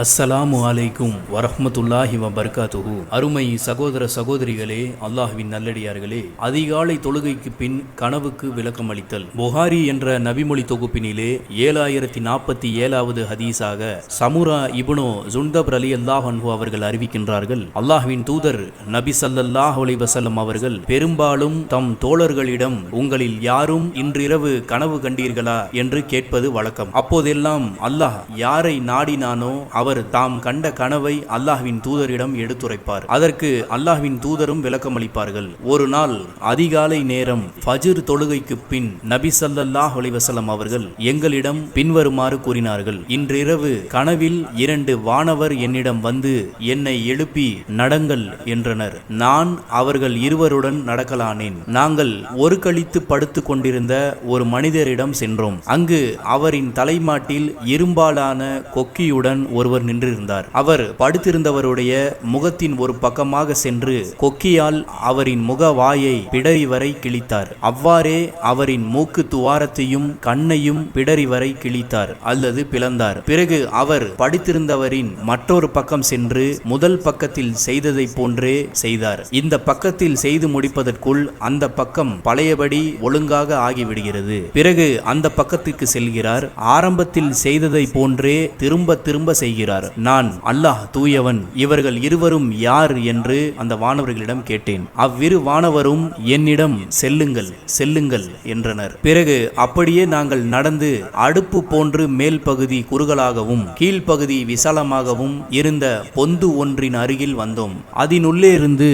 அஸ்ஸலாமு அலைக்கும் வரஹமத்துல்லாஹி வபர்காத்துஹு. அருமை சகோதர சகோதரிகளே அல்லாஹ்வின் நல்லடியார்களே அதிகாலை தொழுகைக்கு பின் கனவுக்கு விளக்கம் அளித்தல் புகாரி என்ற நபிமொழி தொகுப்பினிலே ஏழாயிரத்தி நாற்பத்தி ஏழாவது ஹதீஸாக சமுரா இபுனோ ஜுண்டப் அலி அல்லாஹ் அன்பு அவர்கள் அறிவிக்கின்றார்கள். அல்லாஹ்வின் தூதர் நபி சல்லல்லாஹ் அலி வசல்லம் அவர்கள் பெரும்பாலும் தம் தோழர்களிடம் உங்களில் யாரும் இன்றிரவு கனவு கண்டீர்களா? என்று கேட்பது வழக்கம். அப்போதெல்லாம் அல்லாஹ் யாரை நாடினானோ அவர் தாம் கண்ட கனவை அல்லாஹ்வின் தூதரிடம் எடுத்துரைப்பார். அதற்கு அல்லாஹ்வின் தூதரும் விளக்கம் அளிப்பார்கள் ஒரு நாள் அதிகாலை நேரம் ஃபஜிர் தொழுகைக்கு பின் நபி ஸல்லல்லாஹு அலிவசலம் அவர்கள் எங்களிடம் பின்வருமாறு கூறினார்கள். இன்றிரவு கனவில் இரண்டு வானவர் என்னிடம் வந்து என்னை எழுப்பி நடங்கள் என்றனர். நான் அவர்கள் இருவருடன் நடக்கலானேன். நாங்கள் ஒரு கழித்து படுத்துக் கொண்டிருந்த ஒரு மனிதரிடம் சென்றோம். அங்கு அவரின் தலைமாட்டில் இரும்பாலான கொக்கியுடன் ஒருவர் நின்றிருந்தார். அவர் படுத்திருந்தவருடைய முகத்தின் ஒரு பக்கமாக சென்று கொக்கியால் அவரின் முக வாயை பிடரி வரை கிழித்தார். அவ்வாறே அவரின் மூக்கு துவாரத்தையும் கண்ணையும் பிடரி வரை கிழித்தார் அல்லது பிளந்தார். பிறகு அவர் படுத்திருந்தவரின் மற்றொரு பக்கம் சென்று முதல் பக்கத்தில் செய்ததை போன்றே செய்தார். இந்த பக்கத்தில் செய்து முடிப்பதற்குள் அந்த பக்கம் பழையபடி ஒழுங்காக ஆகிவிடுகிறது. பிறகு அந்த பக்கத்துக்கு செல்கிறார். ஆரம்பத்தில் செய்ததை போன்றே திரும்ப திரும்ப செய்கிறார். நான் அல்லாஹ் தூயவன் இவர்கள் இருவரும் யார் என்று அந்த வானவர்களிடம் கேட்டேன். அவ்விரு வானவரும் என்னிடம் செல்லுங்கள் செல்லுங்கள் என்றனர். பிறகு அப்படியே நாங்கள் நடந்து அடுப்பு போன்று மேல் பகுதி குறுகலாகவும் கீழ்ப்பகுதி விசாலமாகவும் இருந்த பொந்து ஒன்றின் அருகில் வந்தோம். அதனுள்ளே இருந்து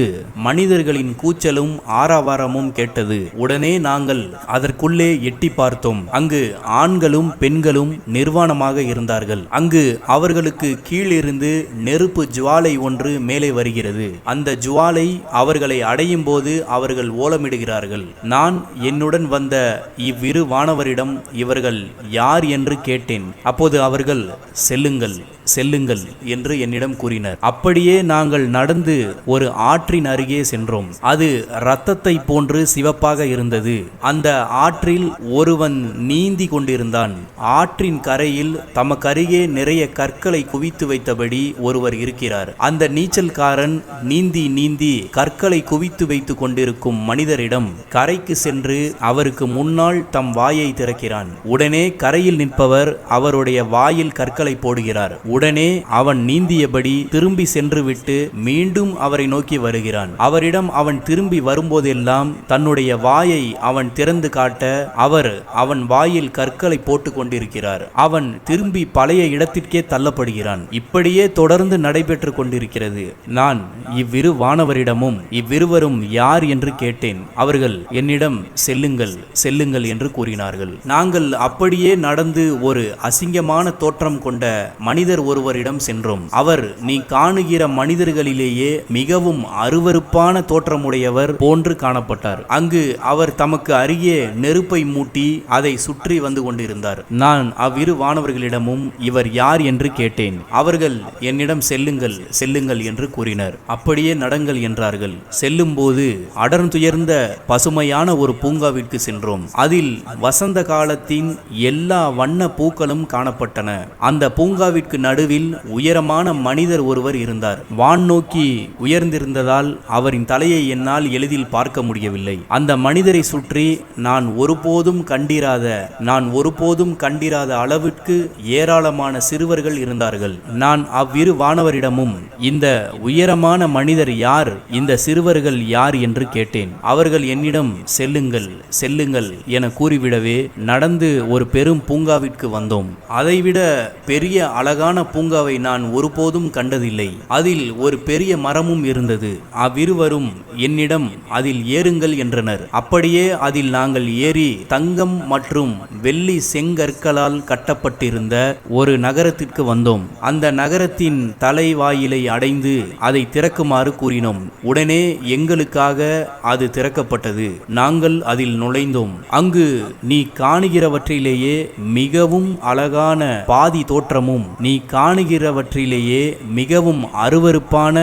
மனிதர்களின் கூச்சலும் ஆரவாரமும் கேட்டது. உடனே நாங்கள் அதற்குள்ளே எட்டி பார்த்தோம். அங்கு ஆண்களும் பெண்களும் நிர்வாணமாக இருந்தார்கள். அங்கு அவர்களுக்கு கீழிருந்து நெருப்பு ஜுவாலை ஒன்று மேலே வருகிறது. அந்த ஜுவாலை அவர்களை அடையும் போது அவர்கள் ஓலமிடுகிறார்கள். நான் என்னுடன் வந்த இவ்விரு வானவரிடம் இவர்கள் யார் என்று கேட்டேன். அப்போது அவர்கள் செல்லுங்கள். செல்லுங்கள் என்று என்னிடம் கூறினர். அப்படியே நாங்கள் நடந்து ஒரு ஆற்றின் அருகே சென்றோம். அது இரத்தத்தை போன்று சிவப்பாக இருந்தது. அந்த ஆற்றில் ஒருவன் நீந்தி கொண்டிருந்தான். ஆற்றின் கரையில் தமக்கருகே நிறைய கற்களை குவித்து வைத்தபடி ஒருவர் இருக்கிறார். அந்த நீச்சல்காரன் நீந்தி நீந்தி கற்களை குவித்து வைத்துக் கொண்டிருக்கும் மனிதரிடம் கரைக்கு சென்று அவருக்கு முன்னால் தம் வாயை திறக்கிறான். உடனே கரையில் நிற்பவர் அவருடைய வாயில் கற்களை போடுகிறார். உடனே அவன் நீந்தியபடி திரும்பி சென்றுவிட்டு மீண்டும் அவரை நோக்கி வருகிறான். அவரிடம் அவன் திரும்பி வரும்போதெல்லாம் தன்னுடைய வாயை அவன் திறந்து காட்ட அவர் அவன் வாயில் கற்களை போட்டு கொண்டிருக்கிறார். அவன் திரும்பி பழைய இடத்திற்கே தள்ளப்படுகிறான். இப்படியே தொடர்ந்து நடைபெற்று கொண்டிருக்கிறது. நான் இவ்விரு வானவரிடமும் இவ்விருவரும் யார் என்று கேட்டேன். அவர்கள் என்னிடம் செல்லுங்கள் செல்லுங்கள் என்று கூறினார்கள். நாங்கள் அப்படியே நடந்து ஒரு அசிங்கமான தோற்றம் கொண்ட மனிதர் ஒருவரிடம் சென்றோம். அவர் நீ காணுகிற மனிதர்களிலேயே மிகவும் அருவருப்பான தோற்றமுடையவர் போன்று காணப்பட்டார். அங்கு அவர் தமக்கு அருகே நெருப்பை மூட்டி அதை சுற்றி வந்து கொண்டிருந்தார். நான் அவ்விரு வானவர்களிடமும் இவர் யார் என்று கேட்டேன். அவர்கள் என்னிடம் செல்லுங்கள் செல்லுங்கள் என்று கூறினர். அப்படியே நடங்கள் என்றார்கள். செல்லும்போது அடர்ந்துயர்ந்த பசுமையான ஒரு பூங்காவிற்கு சென்றோம். அதில் வசந்த காலத்தின் எல்லா வண்ண பூக்களும் காணப்பட்டன. அந்த பூங்காவிற்கு நடு நடுவில் உயரமான மனிதர் ஒருவர் இருந்தார். வான் நோக்கி உயர்ந்திருந்ததால் அவரின் தலையை என்னால் எளிதில் பார்க்க முடியவில்லை. அந்த மனிதரை சுற்றி நான் ஒருபோதும் கண்டிராத நான் ஒருபோதும் கண்டிராத அளவிற்கு ஏராளமான சிறுவர்கள் இருந்தார்கள். நான் அவ்விரு வானவரிடமும் இந்த உயரமான மனிதர் யார்? இந்த சிறுவர்கள் யார்? என்று கேட்டேன். அவர்கள் என்னிடம் செல்லுங்கள் செல்லுங்கள் என கூறிவிடவே நடந்து ஒரு பெரும் பூங்காவிற்கு வந்தோம். அதைவிட பெரிய அழகான பூங்காவை நான் ஒருபோதும் கண்டதில்லை. அதில் ஒரு பெரிய மரமும் இருந்தது. அவ்விருவரும் என்னிடம் அதில் ஏறுங்கள் என்றனர். அப்படியே அதில் நாங்கள் ஏறி தங்கம் மற்றும் வெள்ளி செங்கற்களால் கட்டப்பட்டிருந்த ஒரு நகரத்திற்கு வந்தோம். அந்த நகரத்தின் தலைவாயிலை அடைந்து அதை திறக்குமாறு கூறினோம். உடனே எங்களுக்காக அது திறக்கப்பட்டது. நாங்கள் அதில் நுழைந்தோம். அங்கு நீ காணுகிறவற்றிலேயே மிகவும் அழகான பாதி தோற்றமும் நீ காணுகிறவற்றிலேயே மிகவும் அருவருப்பான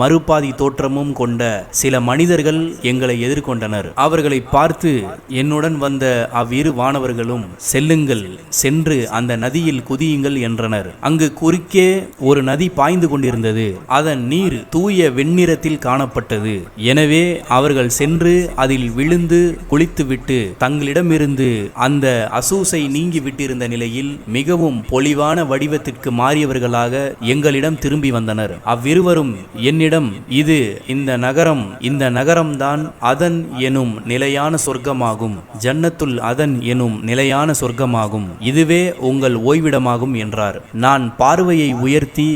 மறுபாதி தோற்றமும் கொண்ட சில மனிதர்கள் எங்களை எதிர்கொண்டனர். அவர்களை பார்த்து என்னுடன் வந்த அவ்விரு வானவர்களும் செல்லுங்கள் சென்று அந்த நதியில் குதியுங்கள் என்றனர். அங்கு குறுக்கே ஒரு நதி பாய்ந்து கொண்டிருந்தது. அதன் நீர் தூய வெண்ணிறத்தில் காணப்பட்டது. எனவே அவர்கள் சென்று அதில் விழுந்து குளித்துவிட்டு தங்களிடமிருந்து அந்த அசூசை நீங்கி விட்டிருந்த நிலையில் மிகவும் பொலிவான வடிவத்திற்கு மாறியவர்களாக எங்களிடம் திரும்பி வந்தனர். அவ்விருவரும் என்னிடம் இது இந்த நகரம் இந்த நகரம்தான் அதன் எனும் நிலையான சொர்க்கமாகும். ஜன்னத்துல் அதன் எனும் நிலையான சொர்க்கமாகும். இதுவே உங்கள் ஓய்விடமாகும் என்றார். நான் பார்வையை உயர்த்தி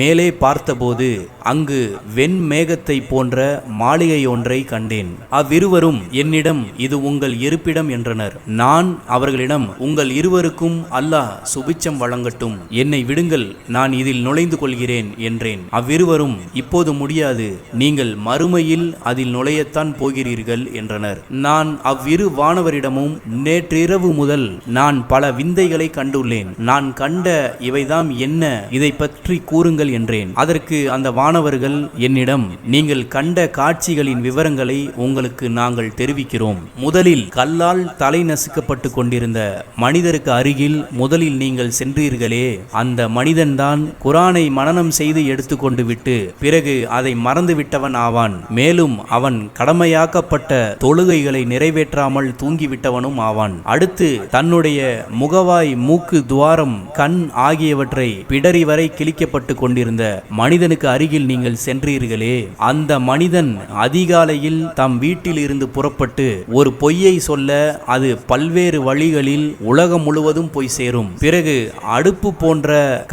மேலே பார்த்தபோது அங்கு வெண்மேகத்தை போன்ற மாளிகை ஒன்றை கண்டேன். அவ்விருவரும் என்னிடம் இது உங்கள் இருப்பிடம் என்றனர். நான் அவர்களிடம் உங்கள் இருவருக்கும் அல்லாஹ் சுபிச்சம் வழங்கட்டும். என்னை விடுங்கள் நான் இதில் நுழைந்து கொள்கிறேன் என்றேன். அவ்விருவரும் இப்போது முடியாது நீங்கள் மறுமையில் அதில் நுழையத்தான் போகிறீர்கள் என்றனர். நான் அவ்விரு வானவரிடமும் நேற்றிரவு முதல் நான் பல விந்தைகளை கண்டுள்ளேன். நான் கண்ட இவைதாம் என்ன இதை பற்றி கூறுங்கள் என்றேன். அதற்கு அந்த வானவர்கள் என்னிடம் நீங்கள் கண்ட காட்சிகளின் விவரங்களை உங்களுக்கு நாங்கள் தெரிவிக்கிறோம். முதலில் கல்லால் தலை நசுக்கப்பட்டு கொண்டிருந்த மனிதருக்கு அருகில் முதலில் நீங்கள் சென்றீர்களே அந்த மனிதன்தான் குரானை மனனம் செய்து எடுத்துக்கொண்டு விட்டு பிறகு அதை மறந்துவிட்டவன் ஆவான். மேலும் அவன் கடமையாக்கப்பட்ட தொழுகைகளை நிறைவேற்றாமல் தூங்கிவிட்டவனும் ஆவான். அடுத்து தன்னுடைய முகவாய் மூக்கு துவாரம் கண் ஆகியவற்றை பிடரி வரை கிழிக்கப்பட்டு கொண்டிருந்த மனிதனுக்கு அருகில் நீங்கள் சென்றீர்களே. அந்த மனிதன் அதிகாலையில் தம் வீட்டில் இருந்து புறப்பட்டு ஒரு பொய்யை சொல்ல அது பல்வேறு வழிகளில் உலகம் முழுவதும் போய் சேரும். பிறகு அடுப்பு போன்ற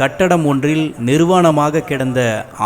கட்டடம் ஒன்றில் நிர்வாணமாக கிடந்த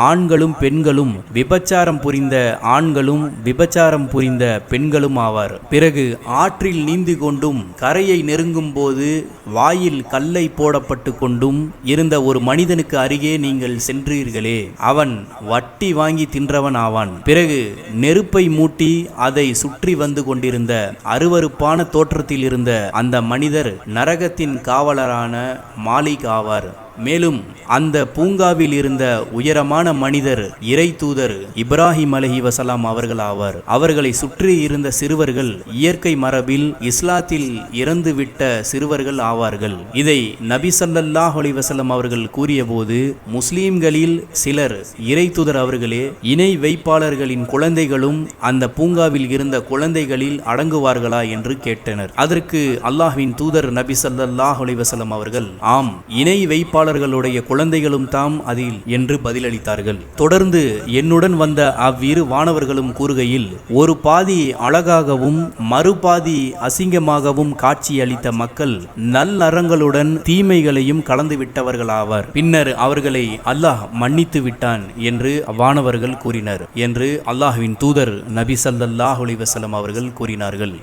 ஆண்களும் பெண்களும் விபச்சாரம் புரிந்த ஆண்களும் விபச்சாரம் புரிந்த பெண்களும் ஆவார். பிறகு ஆற்றில் நீந்தி கொண்டும் கரையை நெருங்கும் போது வாயில் கல்லை போடப்பட்டு கொண்டும் இருந்த ஒரு மனிதனுக்கு அருகே நீங்கள் சென்றீர்களே அவன் வட்டி வாங்கி தின்றவன் ஆவான். பிறகு நெருப்பை மூட்டி அதை சுற்றி வந்து கொண்டிருந்த அருவருப்பான தோற்றத்தில் இருந்த அந்த மனிதர் நரகத்தின் காவலரான மாலிக் ஆவார். மேலும் அந்த பூங்காவில் இருந்த உயரமான மனிதர் இறை தூதர் இப்ராஹிம் அலஹி வசலாம் அவர்கள் ஆவார் அவர்களை சுற்றி இருந்த சிறுவர்கள் இயற்கை மரபில் இஸ்லாத்தில் இறந்துவிட்ட சிறுவர்கள் ஆவார்கள். இதை நபி ஸல்லல்லாஹு அலி வசலம் அவர்கள் கூறியபோது முஸ்லீம்களில் சிலர் இறை தூதர் அவர்களே இணை வைப்பாளர்களின் குழந்தைகளும் அந்த பூங்காவில் இருந்த குழந்தைகளில் அடங்குவார்களா என்று கேட்டனர். அதற்கு அல்லாஹ்வின் தூதர் நபி ஸல்லல்லாஹு அலி வசலம் அவர்கள் ஆம் இணை வைப்பாளர்களுடைய குழந்தைகளும் தாம் அதில் என்று பதிலளித்தார்கள். தொடர்ந்து என்னுடன் வந்த அவ்விரு வானவர்களும் கூறுகையில் ஒரு பாதி அழகாகவும் மறுபாதி அசிங்கமாகவும் காட்சியளித்த மக்கள் நல்லறங்களுடன் தீமைகளையும் கலந்துவிட்டவர்களாவர். பின்னர் அவர்களை அல்லாஹ் மன்னித்து விட்டான் என்று வானவர்கள் கூறினர் என்று அல்லாஹ்வின் தூதர் நபி சல்லாஹ் அலிவசலம் அவர்கள் கூறினார்கள்.